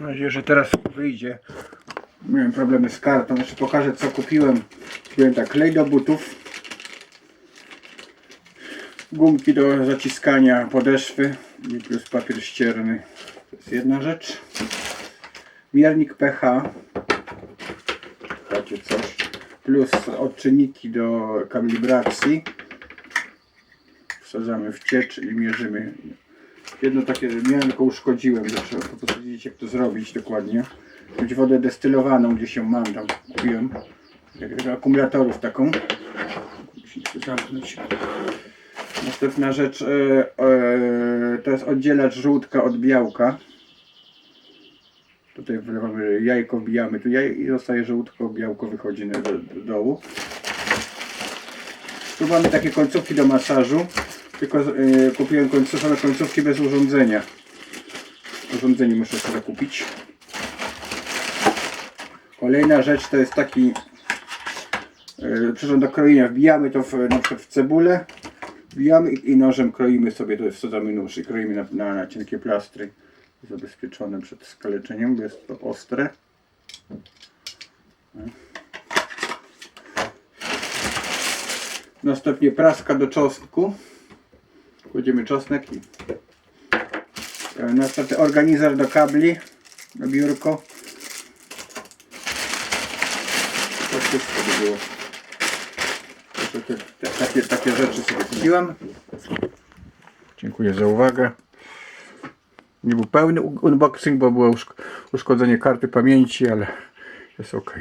Mam nadzieję, że teraz wyjdzie. Miałem problemy z kartą. Jeszcze pokażę co kupiłem. Kupiłem tak klej do butów. Gumki do zaciskania podeszwy i plus papier ścierny. To jest jedna rzecz. Miernik pH. Takie coś. Plus odczynniki do kalibracji. Wsadzamy w ciecz i mierzymy. Jedno takie miałem, tylko uszkodziłem. że po prostu wiedzieć jak to zrobić dokładnie. Mieć wodę destylowaną, gdzie się mam tam kupiłem. Akumulatorów taką. Zamknąć. Następna rzecz e, e, to jest oddzielacz żółtka od białka. Tutaj wlewamy jajko, wbijamy tu jaj i zostaje żółtko, białko wychodzi do, do dołu. Tu mamy takie końcówki do masażu. Tylko e, kupiłem końcówki, końcówki bez urządzenia. Urządzenie muszę sobie kupić. Kolejna rzecz to jest taki e, przyrząd do krojenia. Wbijamy to w, na przykład w cebulę. Wbijamy i, i nożem kroimy sobie, to wsadzamy nóż i kroimy na, na, na cienkie plastry. Zabezpieczone przed skaleczeniem, bo jest to ostre. Następnie praska do czosnku. Kładziemy czosnek i e, następnie organizer do kabli na biurko. To wszystko by było. Takie, te- takie, takie rzeczy sobie kupiłem. Dziękuję za uwagę. Nie był pełny unboxing, bo było uszk- uszkodzenie karty pamięci, ale jest ok.